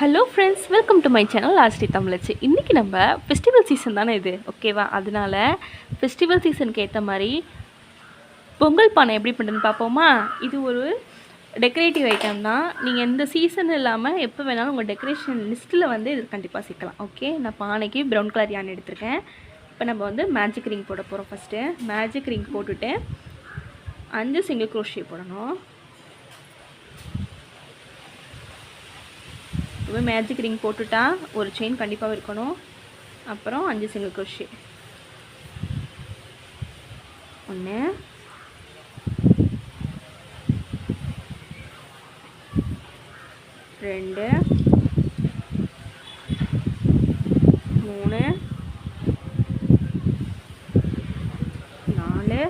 Hello friends welcome to my channel லாஸ்டி தமிழச்சு இன்றைக்கி நம்ம ஃபெஸ்டிவல் சீசன் தானே இது? ஓகேவா அதனால ஃபெஸ்டிவல் சீசனுக்கு ஏற்ற மாதிரி பொங்கல் பானை எப்படி பண்ணுறதுன்னு பார்ப்போமா? இது ஒரு டெக்கரேட்டிவ் ஐட்டம் தான் நீங்கள் எந்த சீசன் இல்லாமல் எப்போ வேணாலும் உங்கள் டெக்கரேஷன் லிஸ்ட்டில் வந்து இது கண்டிப்பாக சேர்க்கலாம். ஓகே நான் பானைக்கு ப்ரௌன் கலர் யான் எடுத்திருக்கேன். இப்போ நம்ம வந்து மேஜிக் ரிங் போட போகிறோம் ஃபஸ்ட்டு மேஜிக் ரிங் போட்டுவிட்டு அஞ்சு சிங்கிள் குரோஷியை போடணும். இப்போ மேஜிக் ரிங் போட்டுட்டா ஒரு செயின் கண்டிப்பாக இருக்கணும். அப்புறம் அஞ்சு சிங்கிள் க்ரோஷே ஒன்று ரெண்டு மூணு நாலு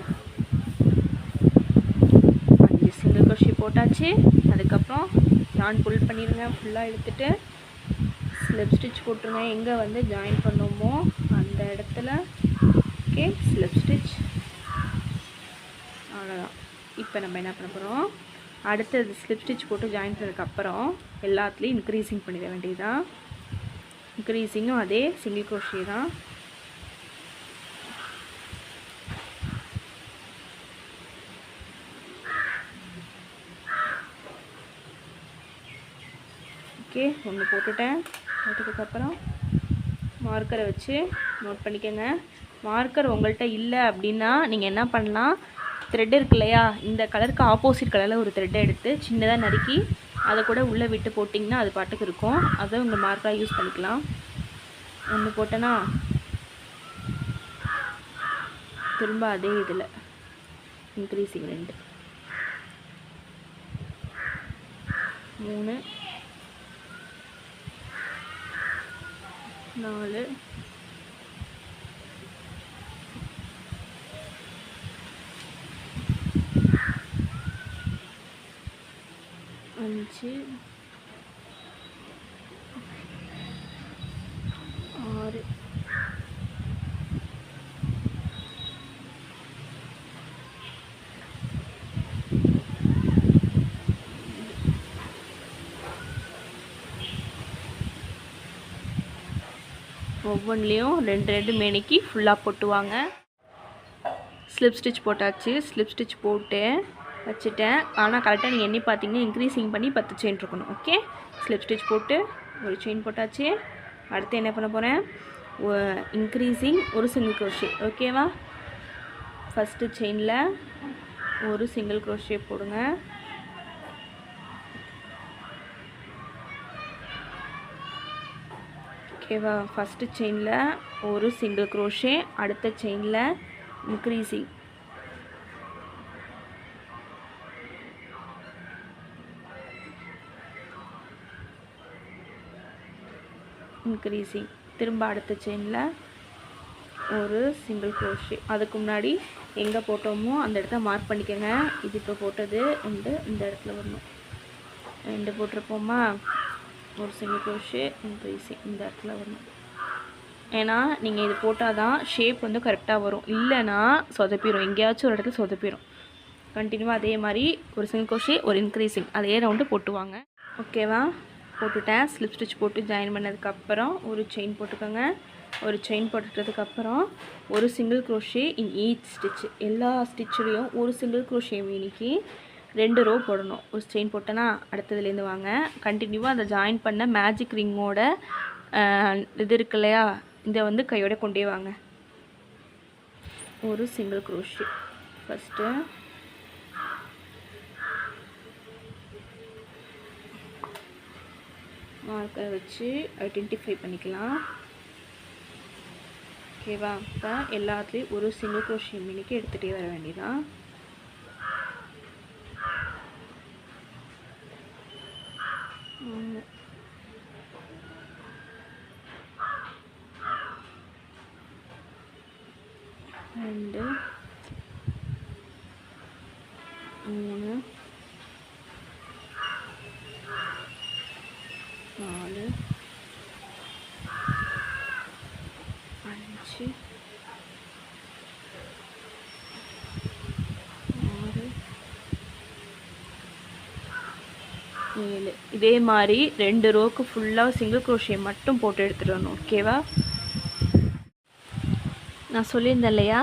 அஞ்சு சிங்கிள் க்ரோஷே போட்டாச்சு அதுக்கப்புறம் நான் ஃபுல் பண்ணிடுங்க ஃபுல்லாக எடுத்துட்டு ஸ்லிப் ஸ்டிச் போட்டுருங்க. எங்கே வந்து ஜாயின் பண்ணோமோ அந்த இடத்துல. ஓகே ஸ்லிப் ஸ்டிச் அவ்வளோதான் இப்போ நம்ம என்ன பண்ண போகிறோம் அடுத்தது ஸ்லிப் ஸ்டிச் போட்டு ஜாயின் பண்ணதுக்கப்புறம் எல்லாத்துலேயும் இன்க்ரீஸிங் பண்ணிட வேண்டியதுதான். இன்க்ரீஸிங்கும் அதே சிங்கிள் குரோஷியே தான். ஓகே ஒன்று போட்டுட்டேன். போட்டதுக்கப்புறம் மார்க்கரை வச்சு நோட் பண்ணிக்கோங்க. மார்க்கர் உங்கள்கிட்ட இல்லை அப்படின்னா நீங்கள் என்ன பண்ணலாம்? த்ரெட் இருக்கு இல்லையா? இந்த கலருக்கு ஆப்போசிட் கலரில் ஒரு த்ரெட்டை எடுத்து சின்னதாக நறுக்கி அதை கூட உள்ளே விட்டு போட்டிங்கன்னா அது பாட்டுக்கு இருக்கும். அதை உங்கள் மார்க்கராக யூஸ் பண்ணிக்கலாம். ஒன்று போட்டேன்னா திரும்ப அதே இதில். இன்க்ரீஸிங் ரெண்டு மூணு. நாலு அஞ்சு ஆறு ஒவ்வொன்றிலையும் ரெண்டு ரெண்டு மேனிக்கு ஃபுல்லாக போட்டுவாங்க. ஸ்லிப் ஸ்டிச் போட்டாச்சு. ஸ்லிப் ஸ்டிச் போட்டு வச்சுட்டேன். ஆனால் கரெக்டாக நீங்கள் எண்ணி பார்த்தீங்கன்னா இன்க்ரீஸிங் பண்ணி பத்து செயின் இருக்கணும். ஓகே ஸ்லிப் ஸ்டிச் போட்டு ஒரு செயின் போட்டாச்சு. அடுத்து என்ன பண்ண போகிறேன் இன்க்ரீஸிங் ஒரு சிங்கிள் க்ரோஷே ஓகேவா ஃபஸ்ட்டு செயினில் ஒரு சிங்கிள் க்ரோஷே போடுங்க. ஓகேவா ஃபஸ்ட்டு செயினில் ஒரு சிங்கிள் க்ரோஷே அடுத்த செயினில் இன்க்ரீஸிங் இன்க்ரீஸிங் திரும்ப அடுத்த செயினில் ஒரு சிங்கிள் க்ரோஷே அதுக்கு முன்னாடி எங்கே போட்டோமோ அந்த இடத்த மார்க் பண்ணிக்கோங்க. இது இப்போ போட்டது ரெண்டு இந்த இடத்துல வரணும். ரெண்டு போட்டிருப்போமா? ஒரு சிங்கிள் க்ரோஷே இன்க்ரீஸிங் இந்த இடத்துல வரணும். ஏன்னா நீங்கள் இது போட்டால் தான் ஷேப் வந்து கரெக்டாக வரும். இல்லைன்னா சொதப்பிடும் எங்கேயாச்சும் ஒரு இடத்துல சொதப்பிடும் கண்டினியூவாக அதே மாதிரி ஒரு சிங்கிள் க்ரோஷே ஒரு இன்க்ரீஸிங் அதே ரவுண்டு போட்டுவாங்க. ஓகேவா போட்டுட்டேன். ஸ்லிப் ஸ்டிச் போட்டு ஜாயின் பண்ணதுக்கப்புறம் ஒரு செயின் போட்டுக்கோங்க. ஒரு செயின் போட்டுட்டதுக்கப்புறம் ஒரு single crochet in each stitch எல்லா ஸ்டிச்சுலேயும் ஒரு சிங்கிள் க்ரோஷே மீனிக்கு ரெண்டு ரோ போடணும். ஒரு செயின் போட்டேன்னா அடுத்ததுலேருந்து வாங்க. கண்டினியூவாக அதை ஜாயின் பண்ண மேஜிக் ரிங்கோட இது இருக்கு இல்லையா? இதை வந்து கையோட கொண்டே வாங்க. ஒரு சிங்கிள் குரோஷி ஃபஸ்ட்டு மார்க்கரை வச்சு ஐடென்டிஃபை பண்ணிக்கலாம். ஓகேவா இப்போ எல்லாத்துலேயும் ஒரு சிங்கிள் குரோஷி மினிக்கு எடுத்துகிட்டே வர வேண்டியதான் ரெண்டு மூணு நாலு அஞ்சு ஆறு ஏழு. இதே மாதிரி ரெண்டு ரோக்கு ஃபுல்லாக சிங்கிள் குரோஷியை மட்டும் போட்டு எடுத்துடணும். ஓகேவா நான் சொல்லியிருந்தேன் இல்லையா?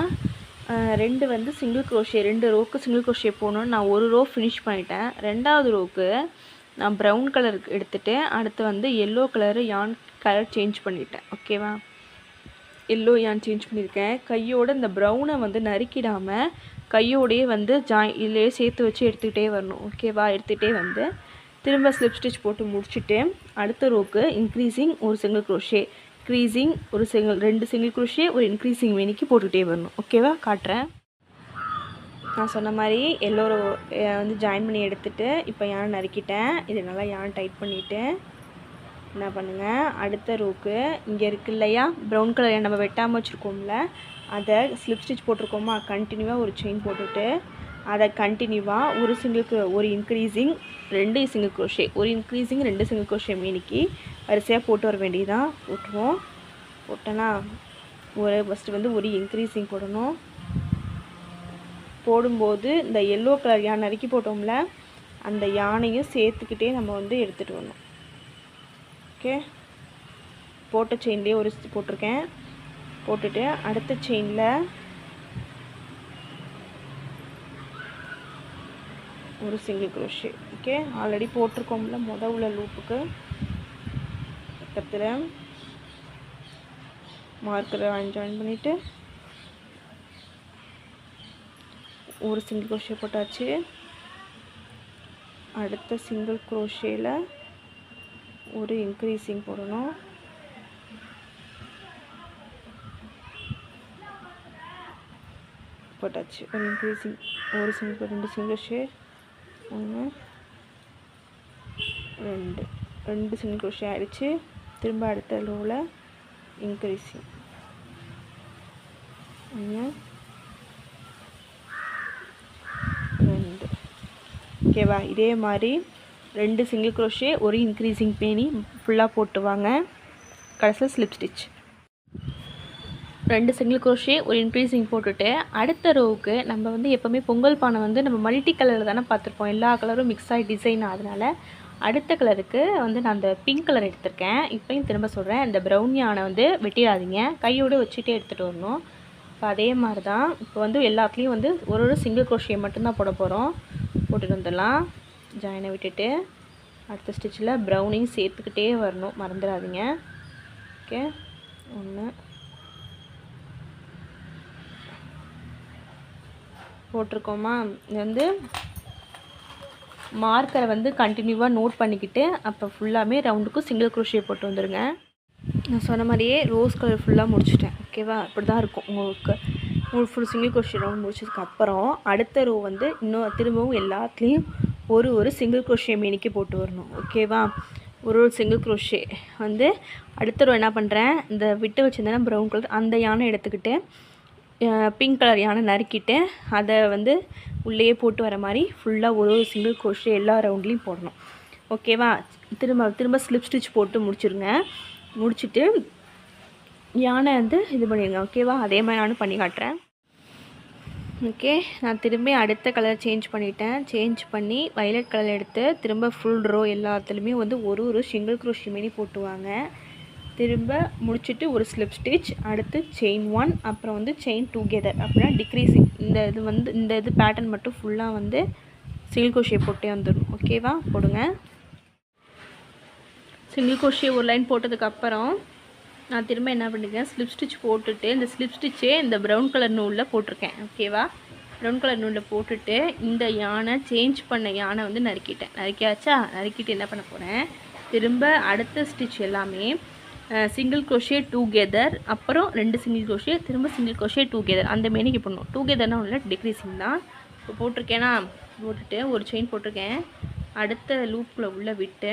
ரெண்டு வந்து சிங்கிள் குரோஷியை ரெண்டு ரோக்கு சிங்கிள் குரோஷியை போகணுன்னு நான் ஒரு ரோ ஃபினிஷ் பண்ணிட்டேன். ரெண்டாவது ரோக்கு நான் ப்ரௌன் கலர் எடுத்துகிட்டு அடுத்து வந்து yellow colour yarn colour change பண்ணிட்டேன். ஓகேவா எல்லோ யான் சேஞ்ச் பண்ணியிருக்கேன்? கையோட இந்த ப்ரௌனை வந்து நறுக்கிடாமல் கையோடையே வந்து ஜாய் இதுலேயே சேர்த்து வச்சு எடுத்துக்கிட்டே வரணும். ஓகேவா எடுத்துகிட்டே வந்து திரும்ப ஸ்லிப் ஸ்டிச் போட்டு முடிச்சுட்டு அடுத்த ரோக்கு இன்க்ரீஸிங் ஒரு சிங்கிள் குரோஷே க்ரீஸிங் ஒரு சிங்கிள் ரெண்டு சிங்கிள் குரோஷே ஒரு இன்க்ரீஸிங் வேணிக்கு போட்டுக்கிட்டே வரணும். ஓகேவா காட்டுறேன். நான் சொன்ன மாதிரி எல்லோரும் வந்து ஜாயின் பண்ணி எடுத்துகிட்டு இப்போ யான் நறுக்கிட்டேன். இது நல்லா யான் டைட் பண்ணிவிட்டு என்ன பண்ணுங்கள் அடுத்த ரூக்கு இங்கே இருக்கு இல்லையா? ப்ரௌன் கலர் நம்ம வெட்டாமல் வச்சுருக்கோம்ல அதை ஸ்லிப் ஸ்டிச் போட்டிருக்கோமா? கண்டினியூவாக ஒரு செயின் போட்டுட்டு அதை கண்டினியூவாக ஒரு சிங்கிளுக்கு ஒரு இன்க்ரீஸிங் ரெண்டு சிங்கிள் குரோஷே ஒரு இன்க்ரீஸிங் ரெண்டு சிங்கிள் குரோஷே மீனிக்கு வரிசையாக போட்டு வர வேண்டியதான் போட்டுருவோம். போட்டோன்னா ஒரு ஃபஸ்ட்டு வந்து ஒரு இன்க்ரீஸிங் போடணும். போடும்போது இந்த எல்லோ கலர் யானை நறுக்கி போட்டோம்ல அந்த யானையும் சேர்த்துக்கிட்டே நம்ம வந்து எடுத்துகிட்டு வரணும். ஓகே. போட்ட செயின்லேயே ஒரு போட்டிருக்கேன். போட்டுட்டு அடுத்த செயினில் ஒரு சிங்கிள் குரோஷே ஓகே. ஆல்ரெடி போட்டிருக்கோம்ல முத உள்ள லூப்புக்கு பக்கத்தில் மார்க்கரை ஜாயின் பண்ணிவிட்டு ஒரு சிங்கிள் crochet போட்டாச்சு. அடுத்த சிங்கிள் குரோஷியில் ஒரு இன்க்ரீஸிங் போடணும். போட்டாச்சு. ஒரு இன்க்ரீஸிங் ஒரு சிங்கிள் ரெண்டு சிங்கிள் ஷேர் ஒன்று ரெண்டு. ரெண்டு சிங்கிள் குரோஷே ஆகிடுச்சு திரும்ப அடுத்த லோவில் இன்க்ரீஸிங் ஒன்று ரெண்டு. ஓகேவா இதே மாதிரி ரெண்டு சிங்கிள் க்ரோஷே ஒரு இன்க்ரீஸிங் பேனி ஃபுல்லாக போட்டு வாங்க கடைசியில் ஸ்லிப் ஸ்டிச் ரெண்டு சிங்கிள் க்ரோஷே ஒரு இன்க்ரீஸிங் போட்டுட்டு அடுத்த ரோவுக்கு நம்ம வந்து எப்போவுமே பொங்கல் பானை வந்து நம்ம மல்டி கலரில் தானே பார்த்துருப்போம். எல்லா கலரும் மிக்ஸ் ஆகி டிசைன் அதனால் அடுத்த கலருக்கு வந்து நான் அந்த பிங்க் கலர் எடுத்திருக்கேன். இப்போயும் திரும்ப சொல்கிறேன் இந்த ப்ரௌன் யானை வந்து வெட்டிடாதீங்க. கையோடு வச்சுட்டே எடுத்துகிட்டு வரணும். இப்போ அதே மாதிரி தான் இப்போ வந்து எல்லாத்துலேயும் வந்து ஒரு ஒரு சிங்கிள் க்ரோஷியை மட்டும்தான் போட போகிறோம் போட்டுட்டு வந்துடலாம். ஜாயினை விட்டுட்டு அடுத்த ஸ்டிச்சில் ப்ரௌனையும் சேர்த்துக்கிட்டே வரணும். மறந்துடாதீங்க. ஓகே ஒன்று போட்டிருக்கோமா? இது வந்து மார்க்கரை வந்து கண்டினியூவாக நோட் பண்ணிக்கிட்டு அப்போ ஃபுல்லாமே ரவுண்டுக்கும் சிங்கிள் crochet போட்டு வந்துடுங்க நான் சொன்ன மாதிரியே ரோஸ் கலர் ஃபுல்லாக முடிச்சிட்டேன். ஓகேவா இப்படி தான் இருக்கும் உங்களுக்கு. உங்களுக்கு ஃபுல் சிங்கிள் crochet ரவுண்ட் முடிச்சதுக்கப்புறம் அடுத்த ரோ வந்து இன்னும் திரும்பவும் எல்லாத்துலேயும் ஒரு ஒரு சிங்கிள் crochet மேனிக்கு போட்டு வரணும் ஓகேவா ஒரு ஒரு சிங்கிள் குரோஷே வந்து அடுத்த ரோ என்ன பண்ணுறேன் இந்த விட்டு வச்சுருந்தேன்னா ப்ரௌன் கலர் அந்த யானை எடுத்துக்கிட்டு பிங்க் கலர் யானை நறுக்கிட்டு அதை வந்து உள்ளேயே போட்டு வர மாதிரி ஃபுல்லாக ஒரு ஒரு சிங்கிள் குரோஷே எல்லா ரவுண்ட்லேயும் போடணும். ஓகேவா திரும்ப திரும்ப ஸ்லிப் ஸ்டிச் போட்டு முடிச்சிருங்க. முடிச்சுட்டு யானை வந்து இது பண்ணிடுங்க ஓகேவா அதே மாதிரி நானும் பண்ணி காட்டுறேன். ஓகே நான் திரும்பி அடுத்த கலர் சேஞ்ச் பண்ணிட்டேன். சேஞ்ச் பண்ணி வயலட் கலர் எடுத்து திரும்ப ஃபுல் ரோ எல்லாத்துலேயுமே வந்து ஒரு ஒரு சிங்கிள் crochet மாரி போட்டுவாங்க. திரும்ப முடிச்சுட்டு ஒரு ஸ்லிப் ஸ்டிச் அடுத்து செயின் ஒன் அப்புறம் வந்து செயின் டூகெதர் அப்படின்னா டிக்ரீஸிங் இந்த இது வந்து இந்த இது பேட்டர்ன் மட்டும் ஃபுல்லாக வந்து சிங்கிள் crochet போட்டே வந்துடும் ஓகேவா போடுங்க. சிங்கிள் crochet ஒரு லைன் போட்டதுக்கப்புறம் நான் திரும்ப என்ன பண்ணிருக்கேன் ஸ்லிப் ஸ்டிச் போட்டுட்டு இந்த ஸ்லிப் ஸ்டிச்சே இந்த ப்ரௌன் கலர் நூலில் போட்டிருக்கேன் ஓகேவா ப்ரௌன் கலர் நூலில் போட்டுட்டு இந்த யானை சேஞ்ச் பண்ண யானை வந்து நறுக்கிட்டேன். நறுக்கியாச்சா? நறுக்கிட்டு என்ன பண்ண போகிறேன் திரும்ப அடுத்த ஸ்டிச் எல்லாமே சிங்கிள் crochet டூகெதர் அப்புறம் ரெண்டு சிங்கிள் crochet திரும்ப சிங்கிள் crochet டூகெதர் அந்த மேனிக்கு பண்ணணும் டுகெதர்னா ஒன்று டிக்ரீசிங் தான். இப்போ போட்டிருக்கேனா? போட்டுட்டு ஒரு செயின் போட்டிருக்கேன். அடுத்த லூப்பில் உள்ளே விட்டு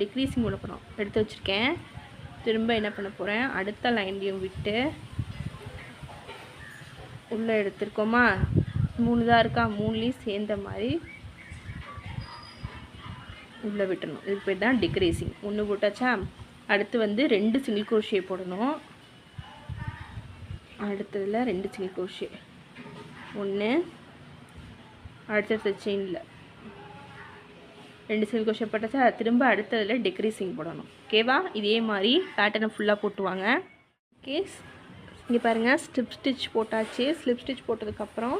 டிக்ரீசிங் உள்ள போகிறோம் எடுத்து வச்சுருக்கேன். திரும்ப என்ன பண்ண போகிறேன் அடுத்த லைன்லேயும் விட்டு உள்ளே எடுத்துருக்கோமா? மூணு தான் இருக்கா? மூணுலேயும் சேர்ந்த மாதிரி உள்ளே விட்டணும். இதுக்கு பேர் தான் டிக்ரீசிங் ஒன்று போட்டாச்சா? அடுத்து வந்து ரெண்டு சிங்கிள் crochet போடணும். அடுத்ததில் ரெண்டு சிங்கிள் crochet. ஒன்று அடுத்தடுத்த செயினில் ரெண்டு சிங்கிள் கோஷியை போட்டாச்சா? திரும்ப அடுத்ததில் டெக்ரீசிங் போடணும். ஓகேவா இதே மாதிரி பேட்டர்னை ஃபுல்லாக போட்டுவாங்க. ஓகே இங்கே பாருங்கள் ஸ்லிப் ஸ்டிச் போட்டாச்சு. ஸ்லிப் ஸ்டிச் போட்டதுக்கப்புறம்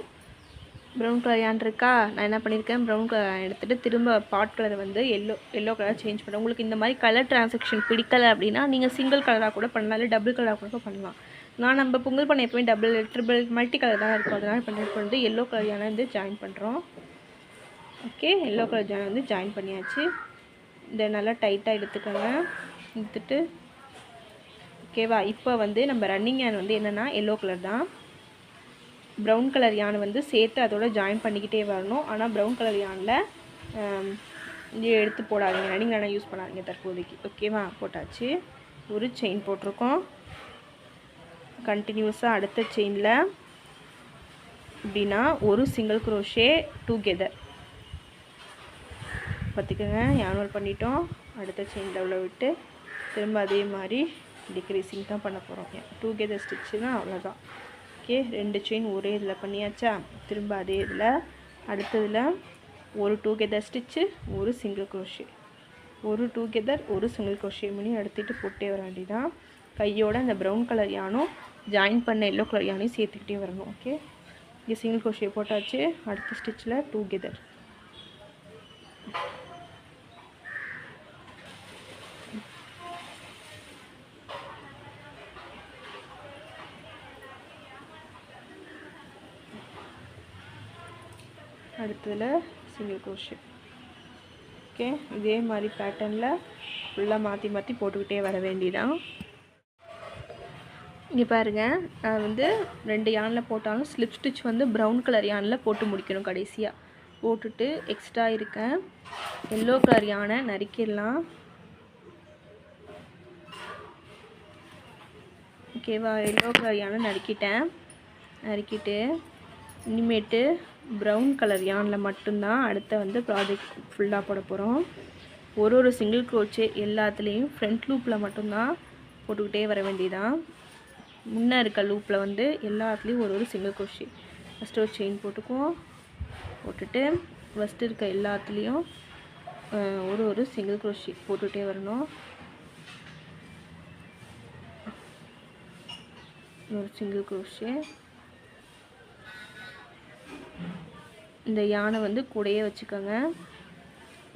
ப்ரௌன் கலர் யான் இருக்கா? நான் என்ன பண்ணியிருக்கேன் ப்ரௌன் கலர் எடுத்துகிட்டு திரும்ப பாட் கலர் வந்து எல்லோ எல்லோ கலர் சேஞ்ச் பண்ணுறேன் உங்களுக்கு இந்த மாதிரி கலர் டிரான்சாக்ஷன் பிடிக்கல அப்படின்னா நீங்கள் சிங்கிள் கலராக கூட பண்ணலாம். இல்லை டபுள் கலராக கூட பண்ணலாம். நான் நம்ம பொங்கல் பண்ண எப்பவுமே டபுள் ட்ரிபிள் மல்டி கலர் தான் இருக்கும். அதனால் பண்ணி வந்து எல்லோ கலர் யானை வந்து ஜாயின் பண்ணுறோம் ஓகே எல்லோ கலர் ஜாயின் வந்து ஜாயின் பண்ணியாச்சு. இதை நல்லா டைட்டாக எடுத்துக்கோங்க. எடுத்துட்டு ஓகேவா இப்போ வந்து நம்ம ரன்னிங் யான் வந்து என்னென்னா எல்லோ கலர் தான். ப்ரௌன் கலர் யானை வந்து சேர்த்து அதோட ஜாயின் பண்ணிக்கிட்டே வரணும். ஆனால் ப்ரௌன் கலர் யானில் எடுத்து போடாதீங்க. ரன்னிங் யானை யூஸ் பண்ணாதீங்க தற்போதைக்கு. ஓகேவா போட்டாச்சு. ஒரு செயின் போட்டிருக்கோம். கண்டினியூஸாக அடுத்த செயினில் அப்படின்னா ஒரு சிங்கிள் குரோஷே டுகெதர் பார்த்துக்கோங்க. ஆனுவல் பண்ணிட்டோம். அடுத்த செயினில் உள்ள விட்டு திரும்ப அதே மாதிரி டிக்ரீசிங் தான் பண்ண போகிறோம் டுகெதர் ஸ்டிச்சுனா அவ்வளோதான் ஓகே ரெண்டு செயின் ஒரே இதில் பண்ணியாச்சா? திரும்ப அதே இதில். அடுத்ததில் ஒரு டுகெதர் ஸ்டிச்சு ஒரு சிங்கிள் குரோஷே ஒரு டுகெதர் ஒரு சிங்கிள் குரோஷே மணி எடுத்துகிட்டு போட்டே வர வேண்டியதான் கையோட அந்த ப்ரௌன் கலர் யானும் ஜாயின் பண்ண எல்லோ கலர் யானையும் சேர்த்துக்கிட்டே வரணும். ஓகே இங்கே சிங்கிள் குரோஷே போட்டாச்சு. அடுத்த ஸ்டிச்சில் டுகெதர் அடுத்ததில் சிங்கிள் crochet. ஓகே இதே மாதிரி பேட்டர்னில் ஃபுல்லாக மாற்றி மாற்றி போட்டுக்கிட்டே வர வேண்டிதான். இங்கே பாருங்கள் நான் வந்து ரெண்டு யானில் போட்டாலும் ஸ்லிப் ஸ்டிச் வந்து ப்ரௌன் கலர் யானில் போட்டு முடிக்கணும் கடைசியாக போட்டுட்டு எக்ஸ்ட்ரா இருக்கேன். எல்லோ கலர் யானை நறுக்கிடலாம். ஓகேவா எல்லோ கலர் யானை நறுக்கிட்டேன். நறுக்கிட்டு இனிமேட்டு ப்ரௌன் கலர் யானில் மட்டும்தான் அடுத்த வந்து ப்ராஜெக்ட் ஃபுல்லாக போட போகிறோம் ஒரு ஒரு சிங்கிள் க்ரோச்சே எல்லாத்துலேயும் ஃப்ரண்ட் லூப்பில் மட்டும்தான் போட்டுக்கிட்டே வர வேண்டியதான் முன்னே இருக்க லூப்பில் வந்து எல்லாத்துலேயும் ஒரு ஒரு சிங்கிள் க்ரோஷே ஃபஸ்ட்டு ஒரு செயின் போட்டுக்குவோம். போட்டுட்டு ஃபஸ்ட்டு இருக்க எல்லாத்துலேயும் ஒரு ஒரு சிங்கிள் க்ரோஷி போட்டுகிட்டே வரணும். ஒரு சிங்கிள் க்ரோஷே இந்த யானை வந்து கூடையே வச்சுக்கோங்க.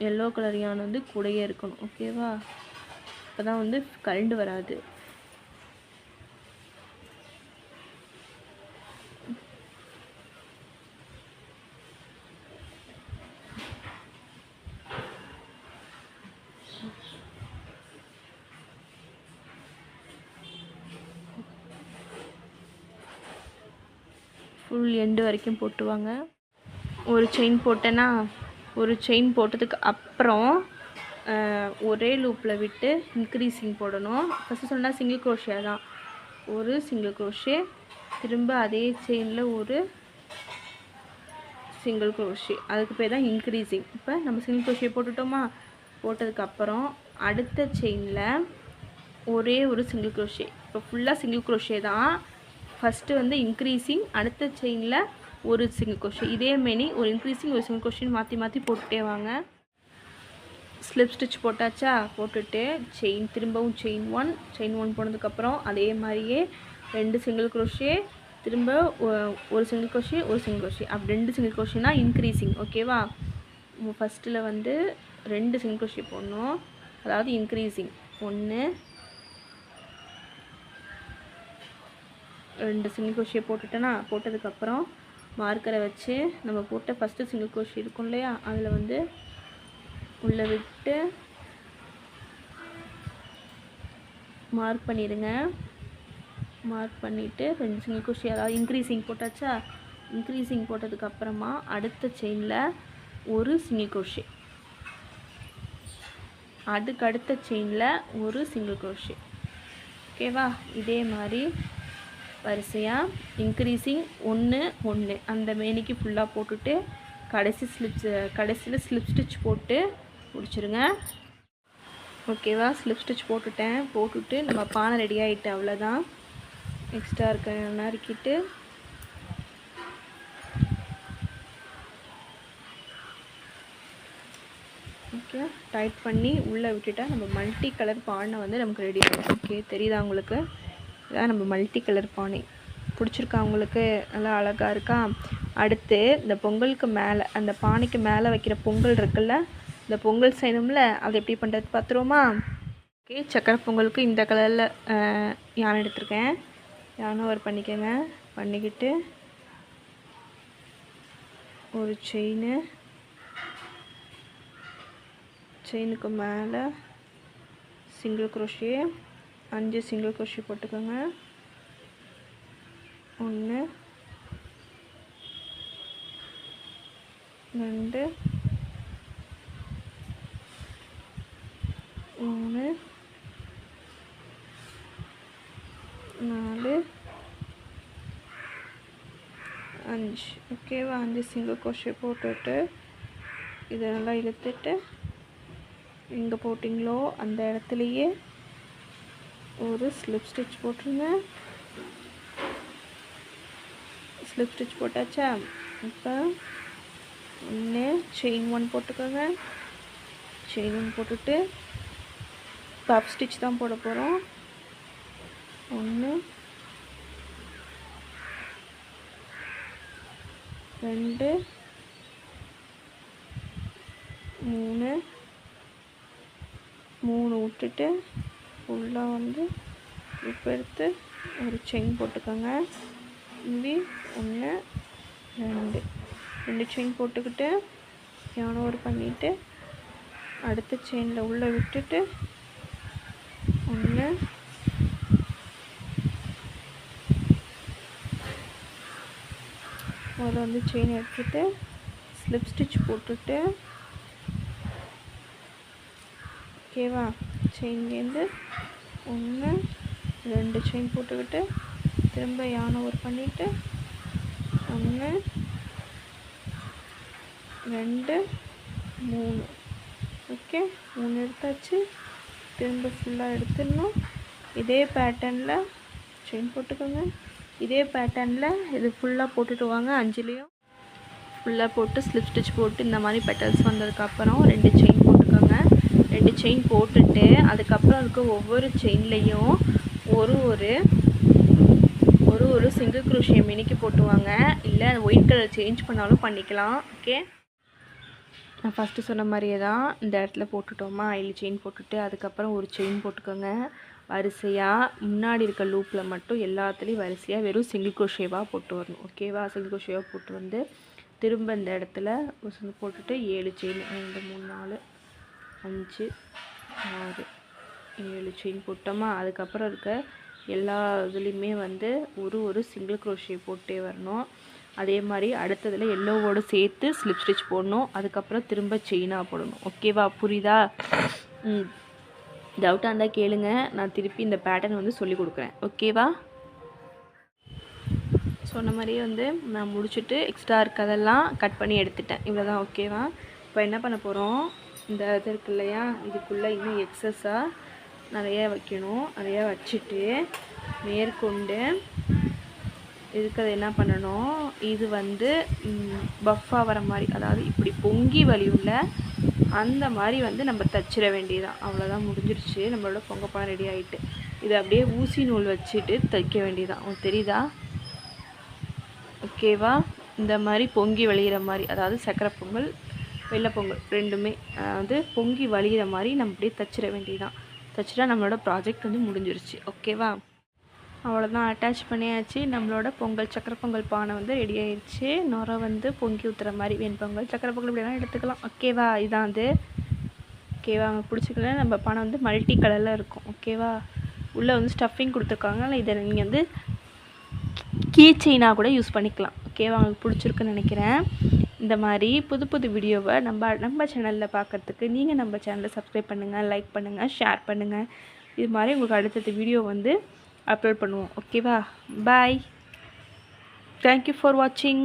எல்லோ கலர் யானை வந்து கூடையே இருக்கணும். ஓகேவா அப்போ தான் வந்து கரண்டு வராது. ஃபுல் எண்டு வரைக்கும் போட்டுவாங்க. ஒரு செயின் போட்டேன்னா ஒரு செயின் போட்டதுக்கு அப்புறம் ஒரே லூப்பில் விட்டு இன்க்ரீஸிங் போடணும். ஃபஸ்ட்டு சொன்னால் சிங்கிள் குரோஷியா தான். ஒரு சிங்கிள் குரோஷே திரும்ப அதே செயினில் ஒரு சிங்கிள் crochet. அதுக்கு பேர் தான் இன்க்ரீஸிங் இப்போ நம்ம சிங்கிள் crochet போட்டுட்டோமா? போட்டதுக்கப்புறம் அடுத்த செயினில் ஒரே ஒரு சிங்கிள் குரோஷே இப்போ ஃபுல்லாக சிங்கிள் குரோஷே தான். ஃபஸ்ட்டு வந்து இன்க்ரீஸிங் அடுத்த செயினில் ஒரு சிங்கிள் கொஷின் இதே மாரி ஒரு இன்க்ரீஸிங் ஒரு சிங்கிள் கொஷின் மாற்றி மாற்றி போட்டுட்டே வாங்க. ஸ்லிப் ஸ்டிச் போட்டாச்சா? போட்டுட்டு செயின் திரும்பவும் செயின் ஒன் செயின் ஒன் போனதுக்கப்புறம் அதே மாதிரியே ரெண்டு சிங்கிள் குரோஷே திரும்ப ஒரு சிங்கிள் கொஷி ஒரு சிங்கிள் கொஷி அப்படி ரெண்டு சிங்கிள் கொஷினா இன்க்ரீஸிங் ஓகேவா ஃபஸ்ட்டில் வந்து ரெண்டு சிங்கிள் கொஷி போடணும். அதாவது இன்க்ரீஸிங் ஒன்று ரெண்டு சிங்கிள் கொஷியை போட்டுட்டேன்னா போட்டதுக்கப்புறம் மார்க்கரை வச்சு நம்ம போட்ட ஃபஸ்ட்டு சிங்கிள் crochet இருக்கும் இல்லையா? அதில் வந்து உள்ளே விட்டு மார்க் பண்ணிடுங்க. மார்க் பண்ணிவிட்டு ரெண்டு சிங்கிள் கோஷி அதாவது இன்க்ரீஸிங் போட்டாச்சா? இன்க்ரீஸிங் போட்டதுக்கப்புறமா அடுத்த செயினில் ஒரு சிங்கிள் crochet. அதுக்கு அடுத்த செயினில் ஒரு சிங்கிள் crochet. ஓகேவா இதே மாதிரி வரிசையாக இன்க்ரீஸிங் ஒன்று ஒன்று அந்த மேனிக்கு ஃபுல்லாக போட்டுட்டு கடைசி ஸ்லிப்ஸ் கடைசியில் ஸ்லிப் ஸ்டிச் போட்டு முடிச்சுருங்க. ஓகேவா ஸ்லிப் ஸ்டிச் போட்டுட்டேன். போட்டுட்டு நம்ம பானை ரெடி ஆகிட்டு அவ்வளோதான் எக்ஸ்ட்ரா இருக்க நறுக்கிட்டு ஓகே டைட் பண்ணி உள்ளே விட்டுட்டால் நம்ம மல்டி கலர் பானை வந்து நமக்கு ரெடி ஆகும் ஓகே தெரியுதா உங்களுக்கு? இதான் நம்ம மல்டி கலர் பானை பிடிச்சிருக்கா அவங்களுக்கு? நல்லா அழகாக இருக்கா? அடுத்து இந்த பொங்கலுக்கு மேலே அந்த பானைக்கு மேலே வைக்கிற பொங்கல் இருக்குல்ல? இந்த பொங்கல் செய்யணும்ல? அதை எப்படி பண்ணுறது பார்த்துருவோமா ஓகே சக்கரை பொங்கலுக்கு இந்த கலரில் யானை எடுத்திருக்கேன். யானை ஒரு பண்ணிக்கோங்க. பண்ணிக்கிட்டு ஒரு செயின் செயினுக்கு மேலே சிங்கிள் குரோஷியே அஞ்சு சிங்கிள் குரோஷே போட்டுக்கோங்க. ஒன்று ரெண்டு மூணு நாலு அஞ்சு. ஓகேவா? அஞ்சு சிங்கிள் கொஷி போட்டுட்டு இதை நல்லா இழுத்துட்டு எங்கே போட்டிங்களோ அந்த இடத்துலையே ஒரு ஸ்லிப் ஸ்டிச் போட்டுருங்க ஸ்லிப் ஸ்டிச் போட்டாச்சா இப்போ ஒன்று செயின் ஒன் போட்டுக்கோங்க செயின் ஒன் போட்டுட்டு பப் ஸ்டிச் தான் போட போகிறோம் ஒன்று ரெண்டு மூணு மூணு விட்டுட்டு ஃபுல்லாக வந்து இப்போ எடுத்து ஒரு செயின் போட்டுக்கோங்க. இப்படி ஒன்று ரெண்டு. ரெண்டு செயின் போட்டுக்கிட்டு யானை ஒரு பண்ணிவிட்டு அடுத்த செயினில் உள்ளே விட்டுட்டு ஒன்று முதல்ல வந்து செயின் எடுத்துட்டு ஸ்லிப் ஸ்டிச் போட்டுட்டு ஓகேவா செயின்லேருந்து ஒன்று ரெண்டு செயின் போட்டுக்கிட்டு திரும்ப யானை ஒரு பண்ணிவிட்டு ஒன்று ரெண்டு மூணு. ஓகே மூணு எடுத்தாச்சு. திரும்ப ஃபுல்லாக எடுத்துடணும். இதே பேட்டர்னில் செயின் போட்டுக்கோங்க. இதே பேட்டர்னில் இது ஃபுல்லாக போட்டுட்டு வாங்க. அஞ்சுலேயும் ஃபுல்லாக போட்டு ஸ்லிப் ஸ்டிச் போட்டு இந்த மாதிரி பெட்டல்ஸ் வந்ததுக்கப்புறம் ரெண்டு செயின் செயின் போட்டுட்டு அதுக்கப்புறம் இருக்க ஒவ்வொரு செயின்லேயும் ஒரு ஒரு ஒரு ஒரு சிங்கிள் குரோஷியை மினிக்கி போட்டுவாங்க. இல்லை ஒயிட் கலர் சேஞ்ச் பண்ணாலும் பண்ணிக்கலாம். ஓகே நான் ஃபஸ்ட்டு சொன்ன மாதிரியே தான் இந்த இடத்துல போட்டுட்டோமா? ஐல் செயின் போட்டுட்டு அதுக்கப்புறம் ஒரு செயின் போட்டுக்கோங்க. வரிசையாக முன்னாடி இருக்க லூப்பில் மட்டும் எல்லாத்துலேயும் வரிசையாக வெறும் சிங்கிள் குரோஷேவாக போட்டு வரணும். ஓகேவா சிங்கிள் குரோஷேவாக போட்டு வந்து திரும்ப இந்த இடத்துல போட்டுட்டு ஏழு செயின் ரெண்டு மூணு நாலு அஞ்சு ஆறு ஏழு செயின் போட்டோமா? அதுக்கப்புறம் இருக்க எல்லா இதுலேயுமே வந்து ஒரு ஒரு சிங்கிள் க்ரோஷியை போட்டே வரணும். அதே மாதிரி அடுத்ததில் எல்லோவோடு சேர்த்து ஸ்லிப் ஸ்டிச் போடணும். அதுக்கப்புறம் திரும்ப செயினாக போடணும். ஓகேவா புரியுதா? ம். டவுட்டாக இருந்தால் கேளுங்க. நான் திருப்பி இந்த பேட்டர்ன் வந்து சொல்லி கொடுக்குறேன். ஓகேவா சொன்ன மாதிரியே வந்து நான் முடிச்சுட்டு எக்ஸ்ட்ரா இருக்கதெல்லாம் கட் பண்ணி எடுத்துட்டேன். இவ்வளோ தான் ஓகேவா இப்போ என்ன பண்ண போகிறோம் இந்த இது இருக்கு இல்லையா? இதுக்குள்ளே இன்னும் எக்ஸஸாக நிறையா வைக்கணும். நிறையா வச்சுட்டு மேற்கொண்டு இருக்கிறது என்ன பண்ணணும்? இது வந்து பஃப்பாக வர மாதிரி அதாவது இப்படி பொங்கி வலியுள்ள அந்த மாதிரி வந்து நம்ம தச்சிட வேண்டியதான் அவ்வளோதான் முடிஞ்சிருச்சு. நம்மளோட பொங்கப்பான் ரெடி ஆகிட்டு இதை அப்படியே ஊசி நூல் வச்சுட்டு தைக்க வேண்டியதான் உங்களுக்கு தெரியுதா? ஓகேவா இந்த மாதிரி பொங்கி வழிகிற மாதிரி அதாவது சக்கரை பொங்கல் வெள்ளை பொங்கல் ரெண்டுமே வந்து பொங்கி வழிகிற மாதிரி நம்ம அப்படியே தச்சிட வேண்டியதான் தச்சுட்டா நம்மளோட ப்ராஜெக்ட் வந்து முடிஞ்சிருச்சு. ஓகேவா அவ்வளோதான் அட்டாச் பண்ணியாச்சு. நம்மளோட பொங்கல் சக்கரை பொங்கல் பானை வந்து ரெடி ஆயிடுச்சு. நுரை வந்து பொங்கி ஊற்றுற மாதிரி வெண்பொங்கல் சக்கரை பொங்கல் இப்படிலாம் எடுத்துக்கலாம். ஓகேவா இதான் அது. ஓகேவா அவங்க பிடிச்சிக்கல. நம்ம பானை வந்து மல்டி கலரில் இருக்கும். ஓகேவா உள்ளே வந்து ஸ்டஃபிங் கொடுத்துருக்காங்க. இதை நீங்கள் வந்து கீ செயினாக கூட யூஸ் பண்ணிக்கலாம். ஓகேவா அவங்களுக்கு பிடிச்சிருக்குன்னு நினைக்கிறேன். இந்த மாதிரி புது புது வீடியோவை நம்ம நம்ம சேனலில் பார்க்குறதுக்கு நீங்கள் நம்ம சேனலை சப்ஸ்கிரைப் பண்ணுங்கள் லைக் பண்ணுங்கள் ஷேர் பண்ணுங்கள் இது மாதிரி உங்களுக்கு அடுத்தடுத்த வீடியோ வந்து அப்லோட் பண்ணுவோம். ஓகேவா பாய் தேங்க்யூ ஃபார் வாட்சிங்